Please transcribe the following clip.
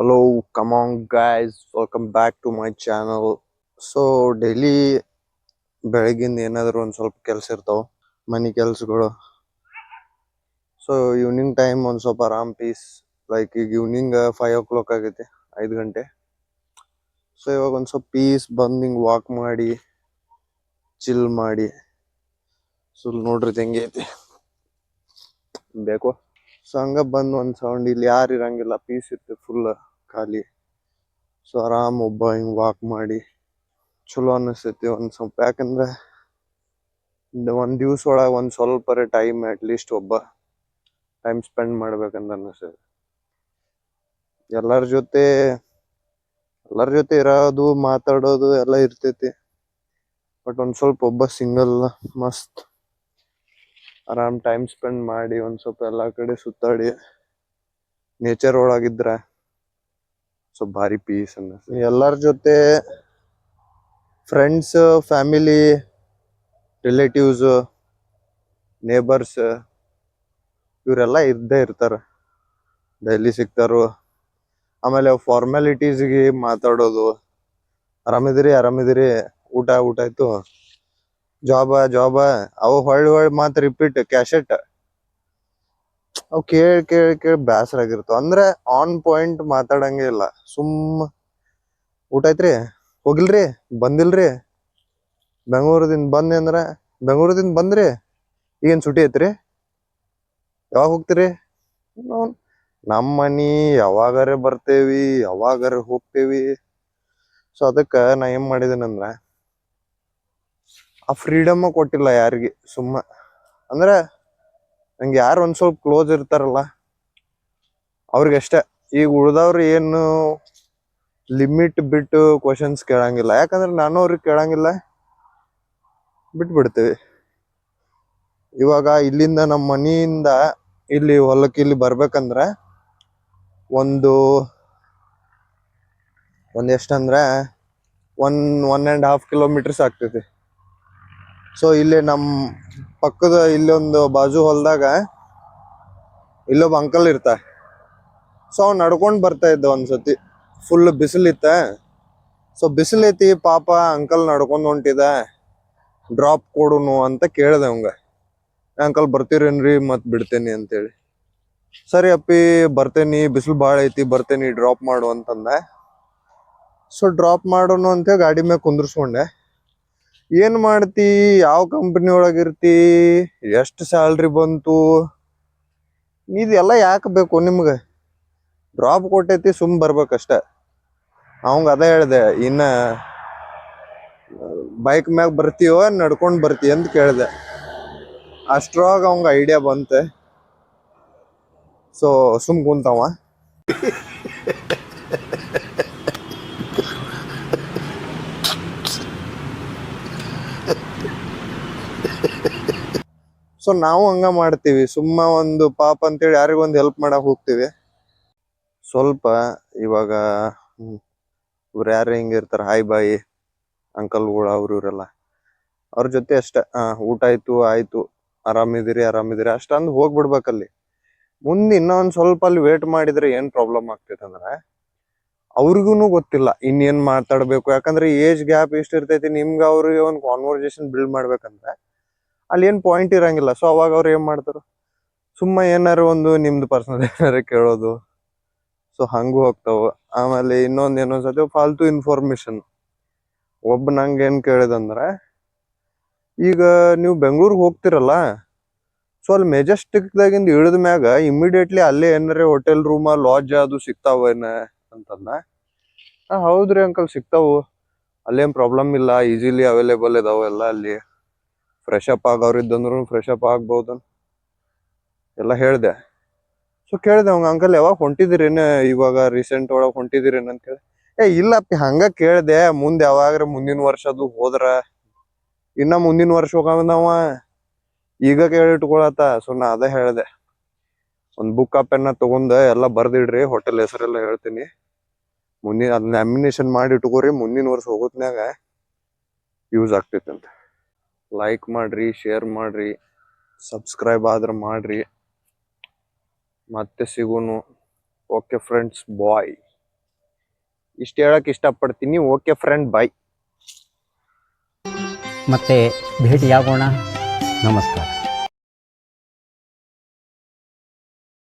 Hello, come on, guys. Welcome back to my channel. So daily ಬೆಳಗಿಂದ ಏನಾದ್ರು ಒಂದು ಸ್ವಲ್ಪ ಕೆಲಸ ಇರ್ತಾವ ಮನೆ ಕೆಲಸಗಳು. ಸೊ ಈವ್ನಿಂಗ್ ಟೈಮ್ ಒಂದು ಸ್ವಲ್ಪ ಆರಾಮ್ ಪೀಸ್ ಲೈಕ್ ಈಗ ಈವ್ನಿಂಗ್ ಫೈವ್ ಓ ಕ್ಲಾಕ್ ಆಗೈತೆ ಐದು ಗಂಟೆ. ಸೊ ಇವಾಗ ಒಂದು ಸ್ವಲ್ಪ ಪೀಸ್ ಬಂದು ಹಿಂಗೆ ವಾಕ್ ಮಾಡಿ ಚಿಲ್ ಮಾಡಿ. ಸೊ ನೋಡ್ರಿ ಹೆಂಗೆ ಬೇಕು. ಸೊ ಹಂಗ ಬಂದು ಒಂದು ಸೌಂಡ್ ಇಲ್ಲಿ ಯಾರು ಇರಂಗಿಲ್ಲ ಪೀಸ್ ಇರ್ತದೆ ಫುಲ್ ಖಾಲಿ. ಸೊ ಆರಾಮ್ ಒಬ್ಬ ಹಿಂಗ್ ವಾಕ್ ಮಾಡಿ. ಚಲೋ ಅನಿಸ್ತೈತಿ ಒಂದ್ ಸ್ವಲ್ಪ. ಯಾಕಂದ್ರೆ ಒಂದು ದಿವ್ಸ ಒಳಗ ಒಂದ್ ಸ್ವಲ್ಪ ಟೈಮ್ ಅಟ್ ಲೀಸ್ಟ್ ಒಬ್ಬ ಟೈಮ್ ಸ್ಪೆಂಡ್ ಮಾಡ್ಬೇಕಂತ ಅನಿಸ್ತದೆ ಎಲ್ಲರ ಜೊತೆ ಎಲ್ಲರ ಜೊತೆ ಇರೋದು, ಮಾತಾಡೋದು ಎಲ್ಲ ಇರ್ತೈತಿ. ಬಟ್ ಒಂದ್ ಸ್ವಲ್ಪ ಒಬ್ಬ ಸಿಂಗಲ್ ಮಸ್ತ್. ಆರಾಮ್ ಟೈಮ್ ಸ್ಪೆಂಡ್ ಮಾಡಿ ಒಂದ್ ಸ್ವಲ್ಪ ಎಲ್ಲಾ ಕಡೆ ಸುತ್ತಾಡಿ. ನೇಚರ್ ಒಳಗಿದ್ರ ಸ್ವಲ್ಪ ಭಾರಿ ಪೀಸ್ ಅನ್ನ. ಎಲ್ಲರ ಜೊತೆ ಫ್ರೆಂಡ್ಸ್ ಫ್ಯಾಮಿಲಿ ರಿಲೇಟಿವ್ಸ್ ನೇಬರ್ಸ್ ಇವರೆಲ್ಲ ಇದ್ದೇ ಇರ್ತಾರೆ. ಡೈಲಿ ಸಿಗ್ತಾರು. ಆಮೇಲೆ ಫಾರ್ಮಾಲಿಟೀಸ್ಗೆ ಮಾತಾಡೋದು. ಆರಾಮಿದಿರಿ ಆರಾಮಿದಿರಿ. ಊಟ ಊಟ ಆಯ್ತು. ಜಾಬ ಜಾಬ ಅವು ಹೊಳ್ಳಿ ಹೊಳ್ಳಿ ಮಾತು ರಿಪೀಟ್ ಕ್ಯಾಶೆಟ್ ಅವು ಕೇಳಿ ಕೇಳಿ ಕೇಳಿ ಬೇಸರ ಆಗಿರ್ತಾವ ಅಂದ್ರೆ ಆನ್ ಪಾಯಿಂಟ್ ಮಾತಾಡಂಗೆ ಇಲ್ಲ. ಸುಮ್ ಊಟ ಐತ್ರಿ? ಹೋಗಿಲ್ರಿ? ಬಂದಿಲ್ರಿ? ಬೆಂಗಳೂರದಿಂದ ಬಂದೆ ಅಂದ್ರ, ಬೆಂಗಳೂರದಿಂದ ಬಂದ್ರಿ? ಈಗೇನ್ ಸುಟಿ ಐತ್ರಿ? ಯಾವಾಗ ಹೋಗ್ತೀರಿ? ನಮ್ಮ ನಮ್ ಮನಿ ಯಾವಾಗಾರ ಬರ್ತೇವಿ, ಯಾವಾಗಾರ ಹೋಗ್ತೇವಿ. ಸೊ ಅದಕ್ಕ ನಾ ಏನ್ ಮಾಡಿದೇನಂದ್ರ ಆ ಫ್ರೀಡಮ್ ಕೊಟ್ಟಿಲ್ಲ ಯಾರಿಗೆ ಸುಮ್ಮ. ಅಂದ್ರ ನಂಗೆ ಯಾರು ಒಂದು ಸ್ವಲ್ಪ ಕ್ಲೋಸ್ ಇರ್ತಾರಲ್ಲ, ಅವ್ರಿಗಷ್ಟೇ. ಈಗ ಉಳ್ದವ್ರು ಏನು ಲಿಮಿಟ್ ಬಿಟ್ಟು ಕ್ವಶನ್ಸ್ ಕೇಳಂಗಿಲ್ಲ. ಯಾಕಂದ್ರೆ ನಾನು ಅವ್ರಿಗೆ ಕೇಳಂಗಿಲ್ಲ, ಬಿಟ್ಬಿಡ್ತೇವೆ. ಇವಾಗ ಇಲ್ಲಿಂದ ನಮ್ಮ ಮನೆಯಿಂದ ಇಲ್ಲಿ ಹೊಲಕ್ಕೆ ಇಲ್ಲಿ ಬರ್ಬೇಕಂದ್ರೆ ಒಂದು, ಒಂದ್ ಎಷ್ಟಂದ್ರೆ one one and half kilometres ಆಗ್ತೈತಿ. ಸೊ ಇಲ್ಲಿ ನಮ್ಮ ಪಕ್ಕದ ಇಲ್ಲೊಂದು ಬಾಜು ಹೊಲದಾಗ ಇಲ್ಲೊಬ್ಬ ಅಂಕಲ್ ಇರ್ತ ಸೊ ಅವ್ನು ನಡ್ಕೊಂಡ್ ಬರ್ತಾ ಇದ್ದ ಒಂದ್ಸತಿ. ಫುಲ್ ಬಿಸಿಲಿತ್ತ. ಸೊ ಬಿಸಿಲೈತಿ ಪಾಪ ಅಂಕಲ್ ನಡ್ಕೊಂಡ್ ಹೊಂಟಿದ. ಡ್ರಾಪ್ ಕೊಡುನು ಅಂತ ಕೇಳ್ದೆ ಅವಂಗ. ಅಂಕಲ್ ಬರ್ತೀರೇನ್ರಿ? ಮತ್ ಬಿಡ್ತೇನಿ ಅಂತೇಳಿ. ಸರಿ ಅಪ್ಪಿ, ಬರ್ತೇನಿ. ಬಿಸಿಲು ಭಾಳ ಐತಿ, ಬರ್ತೇನಿ. ಡ್ರಾಪ್ ಮಾಡು ಅಂತಂದ. ಸೊ ಡ್ರಾಪ್ ಮಾಡೋನು ಅಂತ ಗಾಡಿ ಮೇಲೆ ಕುಂದ್ರಸ್ಕೊಂಡೆ. ಏನ್ ಮಾಡ್ತಿ? ಯಾವ ಕಂಪನಿ ಒಳಗಿರ್ತಿ ಎಷ್ಟು ಸ್ಯಾಲ್ರಿ ಬಂತು? ಇದೆಲ್ಲ ಯಾಕೆ ಬೇಕು ನಿಮ್ಗೆ? ಡ್ರಾಪ್ ಕೊಟ್ಟೈತಿ, ಸುಮ್ ಬರ್ಬೇಕಷ್ಟ. ಅವಂಗ ಅದ ಹೇಳ್ದೆ, ಇನ್ನ ಬೈಕ್ ಮ್ಯಾಗ ಬರ್ತೀವೋ ನಡ್ಕೊಂಡ್ ಬರ್ತಿ ಅಂತ ಕೇಳ್ದೆ. ಅಷ್ಟ್ರೊಳಗೆ ಅವಂಗ ಐಡಿಯಾ ಬಂತೆ. ಸೊ ಸುಮ್ ಕುಂತವ. ಸೊ ನಾವು ಹಂಗ ಮಾಡ್ತೀವಿ. ಸುಮ್ಮ ಒಂದು ಪಾಪ ಅಂತೇಳಿ ಯಾರಿಗೊಂದು ಹೆಲ್ಪ್ ಮಾಡಕ್ ಹೋಗ್ತೀವಿ. ಸ್ವಲ್ಪ ಇವಾಗ ಇವ್ರು ಯಾರು ಹಿಂಗಿರ್ತಾರೆ ಹಾಯ್ ಬಾಯಿ ಅಂಕಲ್ಗಳು ಅವ್ರು ಇವರೆಲ್ಲ. ಅವ್ರ ಜೊತೆ ಅಷ್ಟೇ. ಊಟ ಆಯ್ತು ಆಯ್ತು. ಆರಾಮಿದಿರಿ ಆರಾಮಿದಿರಿ ಅಷ್ಟಂದು ಹೋಗ್ಬಿಡ್ಬೇಕಲ್ಲಿ. ಮುಂದೆ ಇನ್ನೊಂದ್ ಸ್ವಲ್ಪ ಅಲ್ಲಿ ವೇಟ್ ಮಾಡಿದ್ರೆ ಏನ್ ಪ್ರಾಬ್ಲಮ್ ಆಗ್ತೈತೆ ಅಂದ್ರೆ ಅವ್ರಿಗೂ ಗೊತ್ತಿಲ್ಲ ಇನ್ನೇನ್ ಮಾತಾಡಬೇಕು. ಯಾಕಂದ್ರೆ ಏಜ್ ಗ್ಯಾಪ್ ಎಷ್ಟಿರ್ತೈತಿ ನಿಮ್ಗೆ ಅವ್ರಿಗೆ ಒಂದು ಕಾನ್ವರ್ಸೇಷನ್ ಬಿಲ್ಡ್ ಮಾಡ್ಬೇಕಂದ್ರೆ ಅಲ್ಲಿ ಏನ್ ಪಾಯಿಂಟ್ ಇರಂಗಿಲ್ಲ. ಸೊ ಅವಾಗ ಅವ್ರು ಏನ್ ಮಾಡ್ತಾರೆ? ಸುಮ್ಮ ಏನಾರು ಒಂದು ನಿಮ್ದು ಪರ್ಸನಲ್ ಏನಾರು ಕೇಳೋದು. ಸೊ ಹಂಗೂ ಹೋಗ್ತಾವ. ಆಮೇಲೆ ಇನ್ನೊಂದ್ ಏನೊಂದ್ ಸತಿ ಫಾಲ್ತು ಇನ್ಫಾರ್ಮೇಶನ್ ಒಬ್ಬ ನಂಗೆ ಏನ್ ಕೇಳಿದಂದ್ರೆ, ಈಗ ನೀವು ಬೆಂಗಳೂರಿಗೆ ಹೋಗ್ತಿರಲ್ಲ ಸೊ ಅಲ್ಲಿ ಮೆಜೆಸ್ಟಿಕ್ ದಾಗಿಂದ ಇಳಿದ ಮ್ಯಾಗ ಇಮಿಡಿಯೇಟ್ಲಿ ಅಲ್ಲೇ ಏನಾರ ಹೋಟೆಲ್ ರೂಮ ಲಾಡ್ಜ್ ಅದು ಸಿಗ್ತಾವೇನ ಅಂತಂದ. ಹೌದ್ರಿ ಅಂಕಲ್, ಸಿಗ್ತಾವು. ಅಲ್ಲೇನ್ ಪ್ರಾಬ್ಲಮ್ ಇಲ್ಲ ಈಸಿಲಿ ಅವೈಲೇಬಲ್ ಇದಾವೆ ಎಲ್ಲ ಅಲ್ಲಿ. ಫ್ರೆಶ್ ಅಪ್ ಆಗೋರು ಇದ್ದಂದ್ರು ಫ್ರೆಶ್ ಅಪ್ ಆಗ್ಬೋದು. ಎಲ್ಲ ಹೇಳ್ದೆ. ಸೊ ಕೇಳಿದೆ ಅವಂಗ ಅಂಕಲ್ ಯಾವಾಗ ಹೊಂಟಿದಿರೇನ ಇವಾಗ ರೀಸೆಂಟ್ ಒಳಗೆ ಹೊಂಟಿದಿರೇನ ಅಂತ ಹೇಳಿ ಏ ಇಲ್ಲಪ್ಪಿ, ಹಂಗ ಕೇಳ್ದೆ. ಮುಂದೆ ಯಾವಾಗ್ರ ಮುಂದಿನ ವರ್ಷ ಅದು ಹೋದ್ರ. ಇನ್ನ ಮುಂದಿನ ವರ್ಷ ಹೋಗಂದವ ಈಗ ಕೇಳಿಟ್ಕೊಳತ್ತ ಸೊ ನಾ ಅದೇ ಹೇಳ್ದೆ. ಒಂದು ಬುಕ್ ಪೆನ್ನ ತಗೊಂಡ ಎಲ್ಲ ಬರ್ದಿಡ್ರಿ ಹೋಟೆಲ್ ಹೆಸರೆಲ್ಲ ಹೇಳ್ತೀನಿ. ಮುಂದಿನ ಅದ್ ಲ್ಯಾಮಿನೇಷನ್ ಮಾಡಿ ಇಟ್ಕೋರಿ, ಮುಂದಿನ ವರ್ಷ ಹೋಗೋತ್ನ್ಯಾಗ ಯೂಸ್ ಆಗ್ತೈತೆ ಲೈಕ್ ಮಾಡ್ರಿ ಶೇರ್ ಮಾಡ್ರಿ ಸಬ್ಸ್ಕ್ರೈಬ್ ಆದ್ರೆ ಮಾಡ್ರಿ. ಮತ್ತೆ ಸಿಗುನು ಓಕೆ ಫ್ರೆಂಡ್ಸ್ ಬಾಯ್ ಇಷ್ಟ ಹೇಳಕ್ ಇಷ್ಟಪಡ್ತೀನಿ ಓಕೆ ಫ್ರೆಂಡ್ ಬಾಯ್ ಮತ್ತೆ ಭೇಟಿಯಾಗೋಣ. ನಮಸ್ಕಾರ.